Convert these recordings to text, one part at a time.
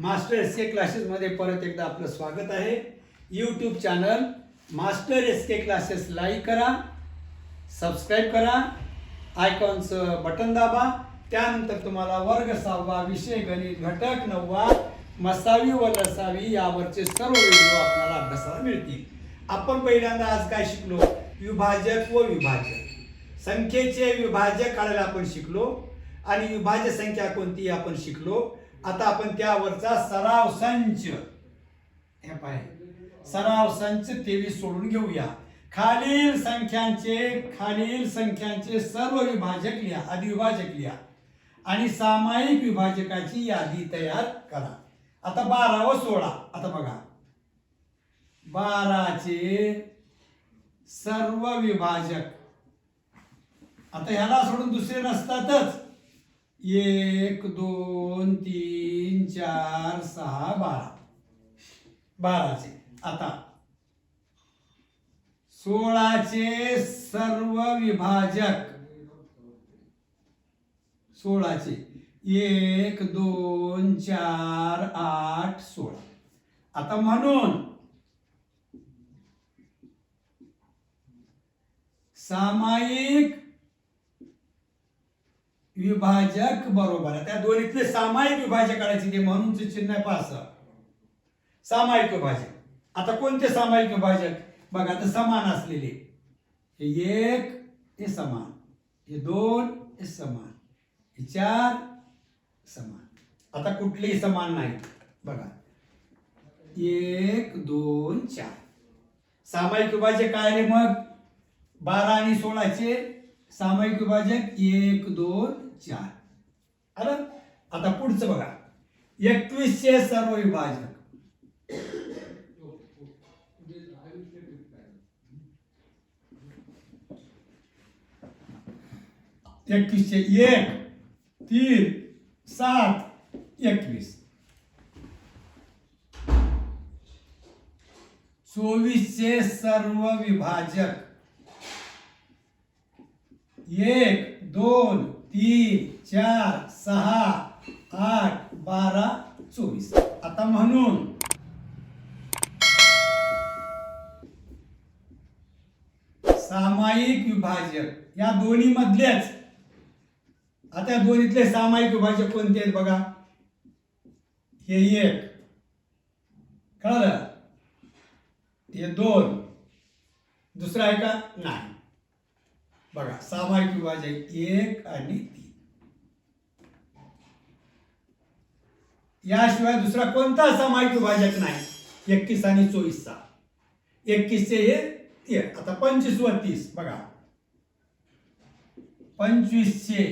Master S के क्लासेसमध्ये परत एकदा आपलं स्वागत आहे. YouTube channel master S K classes like करा सबस्क्राईब करा आयकॉनचं बटन दाबा. त्यानंतर तुम्हाला वर्ग सहावा विषय गणित घटक नववा मसावी व लसावी यावरचे सर्व व्हिडिओ आपल्याला अभ्यासाला मिळतील. आपण पहिल्यांदा आज काय शिकलो? विभाजक व विभाजक. संख्येचे विभाजक काढायला आपण शिकलो आणि विभाज्य संख्या कोणती आपण शिकलो? आता आपण त्यावरचा सराव संच. हे पाय. सराव संच तेवीस सोडून घेऊया. खालील संख्यांचे खालील संख्यांचे सर्व विभाजक लिहा आधी विभाजक लिहा. आणि सामायिक विभाजकाची यादी तयार करा. आता बारा व सोळा आता बघा. बाराचे सर्व विभाजक. आता ह्याला सोडून दुसरे नसतातच एक दोन तीन चार सहा बारा. बाराचे. आता. सोळाचे सर्व विभाजक. सोळाचे. एक दोन चार आठ सोळा. आता म्हणून. सामायिक विभाजक बरोबर. आहे त्या दोन्हीतले सामायिक विभाजक काढायचे ते म्हणूनचे चिन्ह आहे पास सामायिक विभाजक. आता कोणते सामायिक विभाजक? बघा आता समान असलेले. हे एक हे समान. हे दोन हे समान. हे चार समान. आता कुठलेही समान नाही. बघा. एक दोन चार. सामायिक विभाजक काय मग? बारा आणि सोळाचे? सामायिक विभाजक एक दोन चार. आलं? आता पुढचं बघा. एकवीसशे सर्व विभाजक. एकवीसशे एक तीन सात एकवीस. चोवीसशे सर्व विभाजक. एक दोन तीन चार सहा आठ बारा चोवीस. आता म्हणून. सामायिक विभाजक. या दोन्ही मधलेच आता या दोन्हीतले सामायिक विभाजक कोणते आहेत बघा? हे एक. कळलं? हे दोन. दुसरं आहे का? नाही. बघा सामायिक विभाजक एक आणि तीन. याशिवाय दुसरा कोणता सामायिक विभाजक नाही? एकतीस आणि चोवीसचा. एकतीसचे हे एक. आता पंचवीस व तीस बघा. पंचवीसचे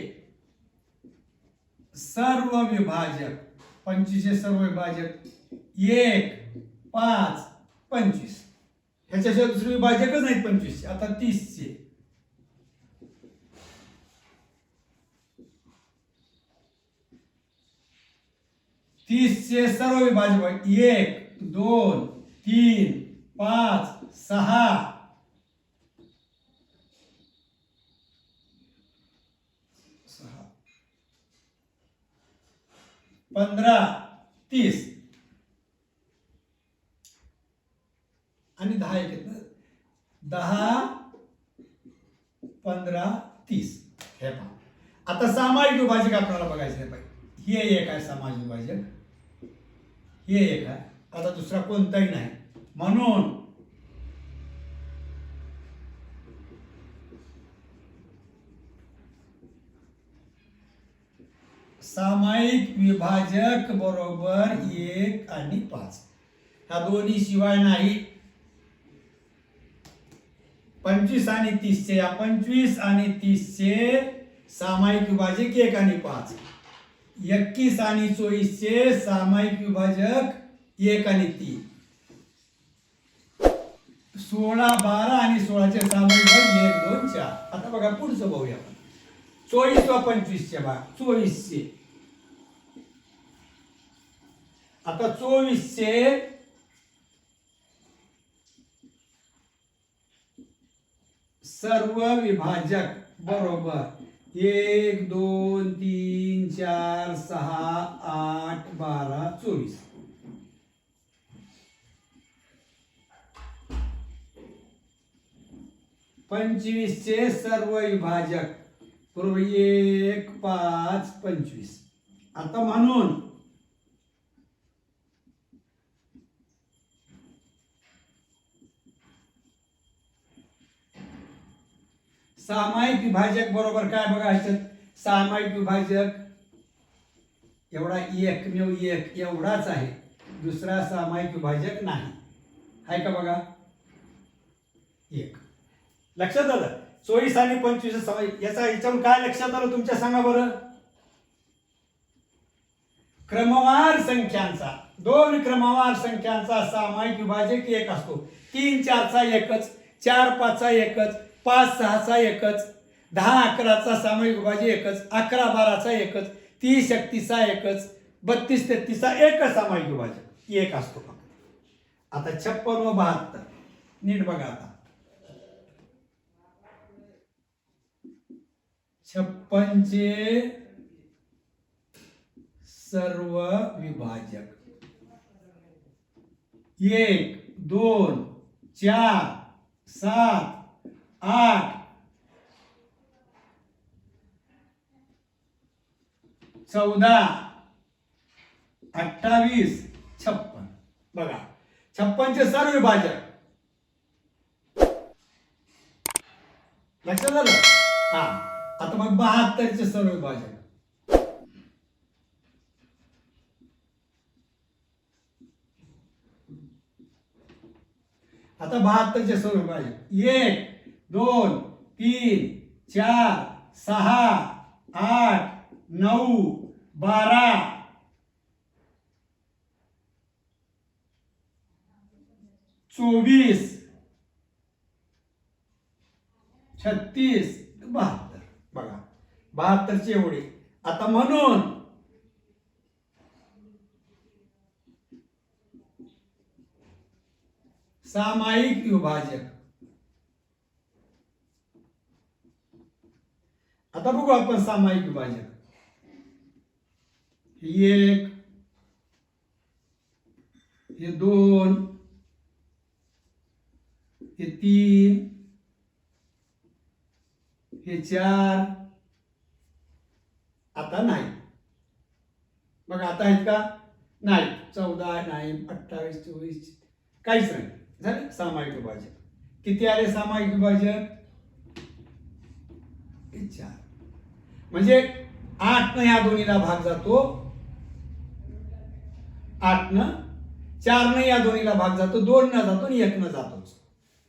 सर्व विभाजक पंचवीसचे सर्व विभाजक एक पाच पंचवीस. ह्याच्याशिवाय दुसरे विभाजकच नाहीत पंचवीसचे. आता तीसचे. तीसचे सर्व विभाजक एक दोन तीन पाच सहा. सहा. पंधरा तीस. आणि दहा एक दहा पंधरा तीस. हे पहा. आता सामाजिक विभाजक आपल्याला बघायचं आहे पाहिजे हे एक आहे सामाजिक विभाजक. हे एक आहे. आता दुसरा कोणताही नाही. म्हणून सामायिक विभाजक बरोबर एक आणि पाच. ह्या दोन्ही शिवाय नाही. पंचवीस आणि तीसचे. या पंचवीस आणि तीसचे सामायिक विभाजक एक आणि पाच. एकवीस आणि चोवीसचे सामायिक विभाजक एक आणि तीन. सोळा बारा आणि सोळाचे सामायिक एक दोन चार. आता बघा पुढचं बघूया आपण. चोवीस व पंचवीसचे भाग चोवीसचे. आता चोवीसचे सर्व विभाजक बरोबर. एक दोन तीन चार सहा आठ बारा चोवीस. पंचवीसचे सर्व विभाजक बरोबर एक पाच पंचवीस. आता म्हणून सामायिक विभाजक बरोबर काय बघा ह्याच्यात सामायिक विभाजक एवढा एकमेव एक एवढाच आहे. दुसरा सामायिक विभाजक नाही. आहे का बघा? एक. लक्षात आलं? चोवीस आणि पंचवीस सामायिक याचा याच्यावर काय लक्षात आलं तुमच्या सांगा बरं? क्रमवार संख्यांचा. दोन क्रमवार संख्यांचा सामायिक विभाजक एक असतो. तीन चारचा एकच चार पाचचा एकच पाच सहाचा एकच दहा अकराचा सामायिक विभाजक एकच अकरा बाराचा एकच तीस एकतीसचा एकच बत्तीस तेहतीसचा एकच सामायिक विभाजक एक असतो फक्त. आता छप्पन व बहात्तर. नीट बघा आता. छप्पनचे सर्व विभाजक. एक दोन चार सात आठ. चौदा. अठ्ठावीस. छप्पन. बघा. छप्पनचे सर्व विभाजक लक्षात झालं हा. आता मग बहात्तरचे सर्व विभाजक आता बहात्तरचे सर्व विभाजक एक. दोन तीन चार सहा आठ नऊ बारा. चोवीस. छत्तीस. बहात्तर. बघा. बहात्तरचे एवढे. आता म्हणून. सामायिक विभाजक. आता बघू आपण सामायिक विभाजन. एक हे दोन हे तीन हे चार. आता नाही. बघा आता आहेत का? नाही. चौदा नाही. अठ्ठावीस चोवीस काहीच नाही. झालं? सामायिक विभाजन. किती आले सामायिक विभाजन? हे चार. म्हणजे आठ न या दोन्हीला भाग जातो. आठ न चार न या दोन्हीला भाग जातो दोन न जातो आणि एक न जातोच.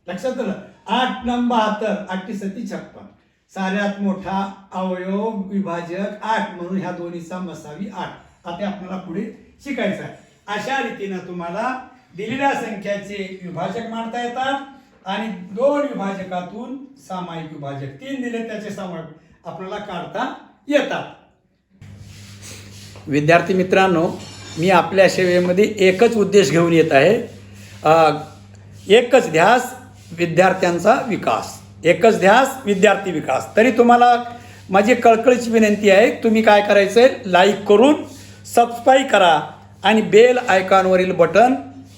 लक्षात आलं आठ न बहात्तर आठटी सती छप्पन. साऱ्यात मोठा अवयव विभाजक आठ म्हणून ह्या दोन्हीचा मसावी आठ. आता आपल्याला पुढे शिकायचं आहे. अशा रीतीनं तुम्हाला दिलेल्या संख्याचे विभाजक मांडता येतात आणि दोन विभाजकातून सामायिक विभाजक तीन दिले त्याचे सामायिक आपल्याला काढता येतात. विद्यार्थी मित्रांनो मी आपल्या सेवेमध्ये एकच उद्देश घेऊन येत आहे. एकच ध्यास विद्यार्थ्यांचा विकास. एकच ध्यास विद्यार्थी विकास. तरी तुम्हाला माझी कळकळीची विनंती आहे तुम्ही काय करायचं आहे लाईक करून सबस्क्राईब करा आणि बेल आयकॉनवरील बटन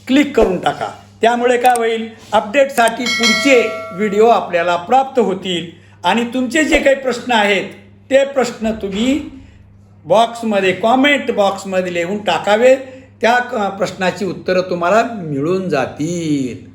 क्लिक करून टाका. त्यामुळे काय होईल अपडेटसाठी पुढचे व्हिडिओ आपल्याला प्राप्त होतील. आणि तुमचे जे काही प्रश्न आहेत ते प्रश्न तुम्ही बॉक्समध्ये कॉमेंट बॉक्समध्ये लिहून टाकावे. त्या क- प्रश्नाची उत्तरं तुम्हाला मिळून जातील.